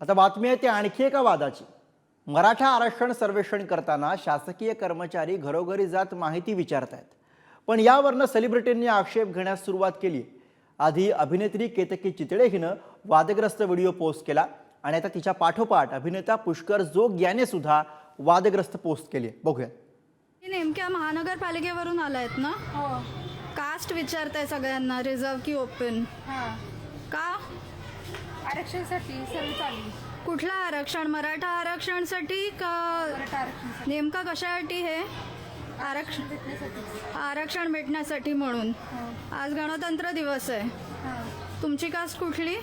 आता बातमी आहे ती आणखी एका वादाची. मराठा आरक्षण सर्वेक्षण करताना शासकीय कर्मचारी घरोघरी जात माहिती विचारतायत. पण यावरनं सेलिब्रिटींनी आक्षेप घेण्यास सुरुवात केली. आधी अभिनेत्री केतकी चितळे हिनं वादग्रस्त व्हिडिओ पोस्ट केला आणि आता तिच्या पाठोपाठ अभिनेता पुष्कर जोग याने सुद्धा वादग्रस्त पोस्ट केली. बघूया हे नेमक्या महानगरपालिकेवरून आलायत ना? हो. कास्ट विचारताय सगळ्यांना रिझर्व की ओपन हां. का? आरक्षणासाठी सर्व चालू कुठलं आरक्षण? मराठा आरक्षणसाठी का मराठा नेमका कशासाठी हे? आरक्षण भेटण्यासाठी. आरक्षण भेटण्यासाठी म्हणून. हो. आज गणतंत्र दिवस आहे. हां. तुमची कास्ट कुठली?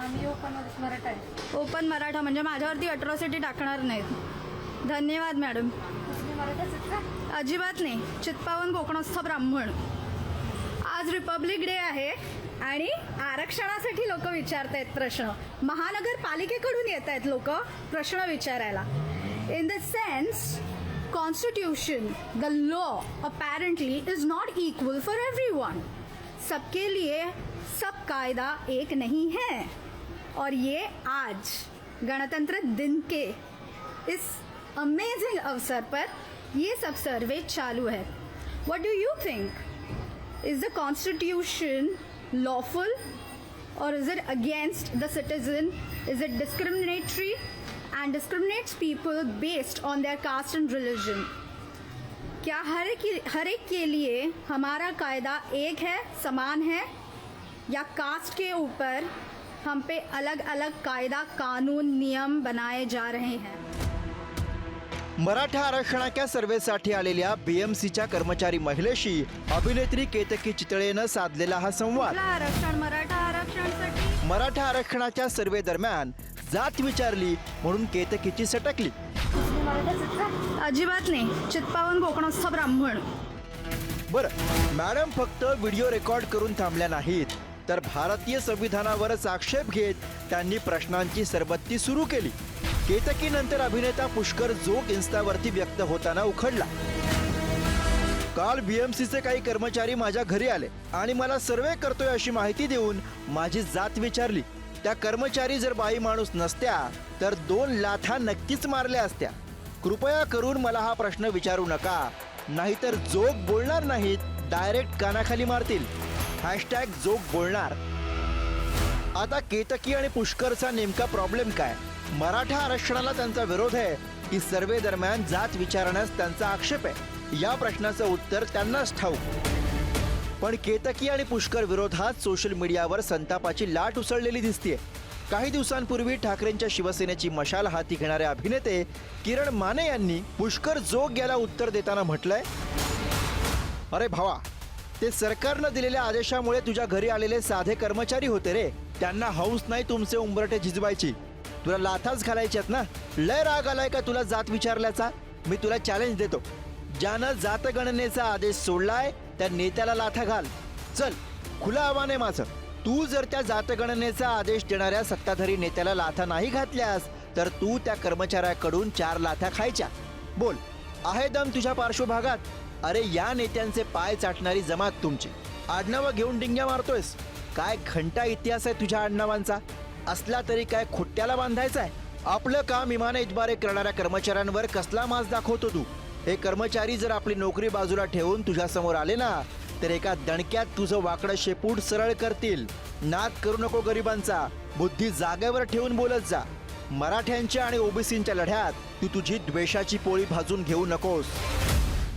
आम्ही ओपन मराठा आहे. ओपन मराठा म्हणजे माझ्यावरती अट्रॉसिटी टाकणार नाहीत. धन्यवाद मॅडम तुम्ही मराठाच आहेत का? अजिबात नाही. चित्पावन कोकणस्थ ब्राह्मण. आज रिपब्लिक डे आहे. आणि आरक्षणासाठी लोक विचारत आहेत प्रश्न. महानगरपालिकेकडून येत आहेत लोक प्रश्न विचारायला. In the sense constitution the law apparently is not equal for everyone सबके लिए सब कायदा एक नहीं है। और ये आज गणतंत्र दिन के इस अमेजिंग अवसर पर ये सब सर्वे चालू है। What do you think is the constitution lawful or is it against the citizen is it discriminatory and discriminates people based on their caste and religion क्या हर एक हर एक के लिए हमारा कायदा एक है समान है या कास्ट के ऊपर हम पे अलग अलग कायदा कानून नियम बनाए जा रहे हैं मराठा आरक्षणाच्या सर्वेसाठी आलेल्या बीएमसीच्या कर्मचारी महिलेशी अभिनेत्री केतकी चितळेनं साधलेला हा संवाद. आरक्षण? मराठा आरक्षणासाठी? मराठा आरक्षणाच्या सर्वे दरम्यान जात विचारली म्हणून केतकीची सटकली. अजिबात नाही. चित्पावन कोकणस्थ ब्राह्मण. बरं मॅडम फक्त व्हिडिओ रेकॉर्ड करून थांबल्या नाहीत तर भारतीय संविधानावरच आक्षेप घेत त्यांनी प्रश्नांची सरबत्ती सुरू केली. केतकीनंतर अभिनेता पुष्कर जोग इन्स्टावरती व्यक्त होताना उखडला. काल बीएमसीचे काही कर्मचारी माझ्या घरी आले आणि मला सर्वे करतोय अशी माहिती देऊन माझी जात विचारली. त्या कर्मचारी जर बाई माणूस नसत्या तर दोन लाथा नक्कीच मारल्या असत्या. कृपया करून मला हा प्रश्न विचारू नका नाहीतर जोग बोलणार नाहीत डायरेक्ट कानाखाली मारतील. हॅशटॅग जोग बोलणार. आता केतकी आणि पुष्करचा नेमका प्रॉब्लेम काय? मराठा आरक्षणाला त्यांचा विरोध आहे. की सर्वे दरम्यान जात विचारण्यास त्यांचा आक्षेप आहे. या प्रश्नाचं उत्तर त्यांनाच ठाऊक. पण केतकी आणि पुष्कर विरोधात सोशल मीडियावर संतापाची लाट उसळलेली दिसतीये. काही दिवसांपूर्वी ठाकरेंच्या शिवसेनेची मशाल हाती घेणारे अभिनेते किरण माने यांनी पुष्कर जोग याला उत्तर देताना म्हटलंय अरे भावा ते सरकारनं दिलेल्या आदेशामुळे तुझ्या घरी आलेले साधे कर्मचारी होते रे. त्यांना हौस नाही तुमचे उंबरटे झिजवायची. तुला लाथाच घालायच्यात ना? लय राग आलाय का तुला जात विचारल्याचा? मी तुला चॅलेंज देतो. ज्यानं जातगणनेचा आदेश सोडलाय त्या नेत्याला लाथा घाल. चल खुलं आव्हान आहे माझं. तू जर त्या जातगणनेचा आदेश देणाऱ्या सत्ताधारी नेत्याला लाथा नाही घातल्यास तर तू त्या कर्मचाऱ्याकडून चार लाथा खायच्या. बोल आहे दम तुझ्या पार्श्वभागात? अरे या नेत्यांचे पाय चाटणारी जमात तुमची. आडनावं घेऊन डिंग्या मारतोयस. काय घंटा इतिहास आहे तुझ्या आडनावांचा? असला तरी काय खुट्ट्याला बांधायचा आहे आपलं काम इमाने इतबारे करणाऱ्या कर्मचाऱ्यांवर कसला मास दाखवतो तू? हे कर्मचारी जर आपली नोकरी बाजूला ठेवून तुझ्यासमोर आले ना तर एका दणक्यात तुझं वाकडं शेपूट सरळ करतील. नाद करू नको गरिबांचा. बुद्धी जागेवर ठेवून बोलत जा. मराठ्यांच्या आणि ओबीसींच्या लढ्यात तू तुझी द्वेषाची पोळी भाजून घेऊ नकोस.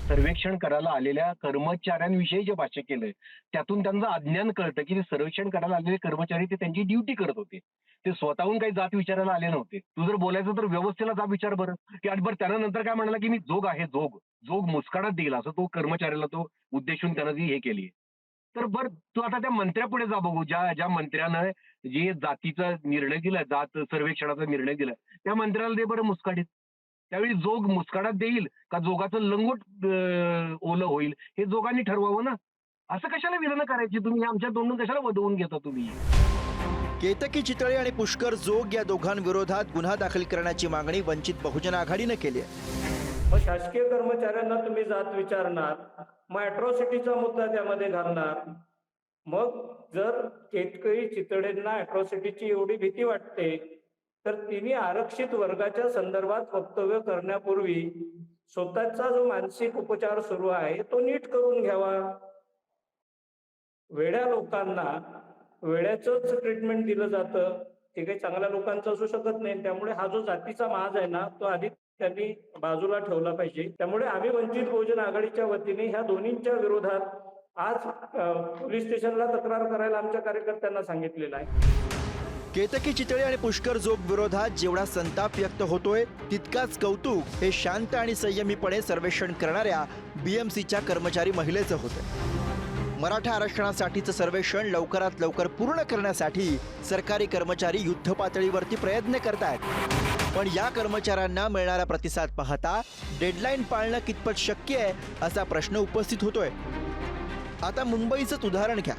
सर्वेक्षण करायला आलेल्या कर्मचाऱ्यांविषयी जे भाष्य केलंय त्यातून त्यांचं अज्ञान कळतं की ते सर्वेक्षण करायला आलेले कर्मचारी ते त्यांची ड्युटी करत होते. ते स्वतःहून काही जात विचारायला आले नव्हते. तू जर बोलायचं तर व्यवस्थेला जा विचार बरं. की आणि बरं त्यानंतर काय म्हणाला की मी जोग आहे जोग. जोग मुस्काडात देईल असं तो कर्मचाऱ्याला तो उद्देशून त्यानं जी हे केली. तर बर तू आता त्या मंत्र्यापुढे जा बघू. ज्या ज्या मंत्र्यानं जे जातीचा निर्णय दिला जात सर्वेक्षणाचा निर्णय दिलाय त्या मंत्र्याला दे बरं मुस्काडीत त्यावेळी जोग मुस्काडात देईल का जोगाचं लंगोट ओलं होईल? हे जोगांनी ठरवावं ना? असं कशाला विधानं करायची तुम्ही? आमच्या तोंडून कशाला वधवून घेता तुम्ही? केतकी चितळे आणि पुष्कर जोग या दोघांविरोधात गुन्हा दाखल करण्याची मागणी वंचित बहुजन आघाडीनं केली आहे. मग शासकीय कर्मचाऱ्यांना तुम्ही जात विचारणार मग अॅट्रॉसिटीचा मुद्दा त्यामध्ये घालणार. मग जर केतकरी चितळेंना अॅट्रॉसिटीची एवढी भीती वाटते तर तिने आरक्षित वर्गाच्या संदर्भात वक्तव्य करण्यापूर्वी स्वतःचा जो मानसिक उपचार सुरू आहे तो नीट करून घ्यावा. वेड्या लोकांना वेड्याचंच ट्रीटमेंट दिलं जातं. ते काही चांगल्या लोकांचं असू शकत नाही. त्यामुळे हा जो जातीचा माज आहे ना तो आधी त्यांनी बाजूला ठेवला पाहिजे. त्यामुळे आम्ही वंचित बहुजन आघाडीच्या वतीने ह्या दोन्हींच्या विरोधात आज पोलीस स्टेशनला तक्रार करायला आमच्या कार्यकर्त्यांना सांगितलेलं आहे. केतकी चितळे आणि पुष्कर जोग विरोधात जेवढा संताप व्यक्त होतोय तितकाच कौतुक हे शांत आणि संयमीपणे सर्वेक्षण करणाऱ्या बीएमसीच्या कर्मचारी महिलेचं होतं. मराठा आरक्षणासाठीचं सर्वेक्षण लवकरात लवकर पूर्ण करण्यासाठी सरकारी कर्मचारी युद्ध पातळीवरती प्रयत्न करतायत. पण या कर्मचाऱ्यांना मिळणारा प्रतिसाद पाहता डेडलाईन पाळणं कितपत शक्य आहे असा प्रश्न उपस्थित होतोय. आता मुंबईचंच उदाहरण घ्या.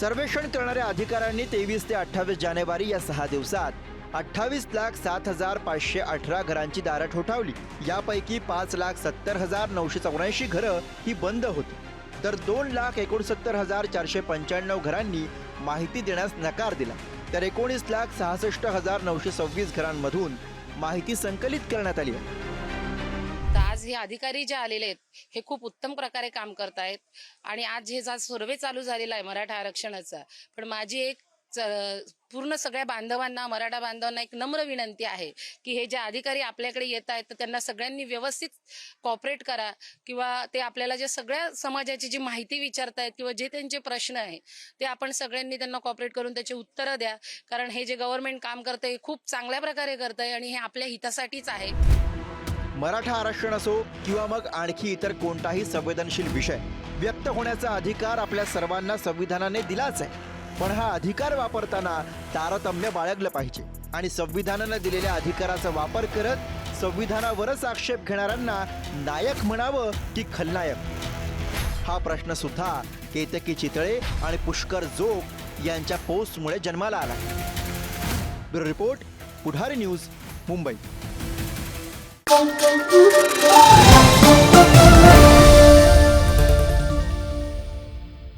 सर्वेक्षण करणाऱ्या अधिकाऱ्यांनी तेवीस ते अठ्ठावीस जानेवारी या सहा दिवसात अठ्ठावीस लाख सात हजार पाचशे अठरा घरांची दारं ठोठावली. यापैकी पाच लाख सत्तर हजार नऊशे चौऱ्याऐंशी घरं ही बंद होती. तर दोन लाख एकोणसत्तर हजार चारशे पंच्याण्णव घरांनी माहिती देण्यास नकार दिला. तर एकोणीस लाख सहासष्ट हजार नऊशे सव्वीस घरांमधून माहिती संकलित करण्यात आली आहे. आज हे अधिकारी जे आलेले आहेत हे खूप उत्तम प्रकारे काम करतायत आणि आज हे जा सर्वे चालू झालेला आहे मराठा आरक्षणाचा. पण माझी एक च- पूर्ण सगळ्या बांधवांना मराठा बांधवांना एक नम्र विनंती आहे की हे जे अधिकारी आपल्याकडे येत आहेत तर त्यांना सगळ्यांनी व्यवस्थित कॉपरेट करा किंवा ते आपल्याला जे सगळ्या समाजाची जी माहिती विचारतायत किंवा जे त्यांचे प्रश्न आहे ते आपण सगळ्यांनी त्यांना कॉपरेट करून त्याची उत्तरं द्या. कारण हे जे गव्हर्नमेंट काम करतंय हे खूप चांगल्या प्रकारे करतंय आणि हे आपल्या हितासाठीच आहे. मराठा आरक्षण असो किंवा मग आणखी इतर कोणताही संवेदनशील विषय व्यक्त होण्याचा अधिकार आपल्या सर्वांना संविधानाने दिलाच आहे. पण हा अधिकार वापरताना तारतम्य बाळगलं पाहिजे आणि संविधानानं दिलेल्या अधिकाराचा वापर करत संविधानावरच आक्षेप घेणाऱ्यांना नायक म्हणावं की खलनायक? हा प्रश्न सुद्धा केतकी चितळे आणि पुष्कर जोग यांच्या पोस्टमुळे जन्माला आला. Bureau report Pudhari news Mumbai. Pum, pum.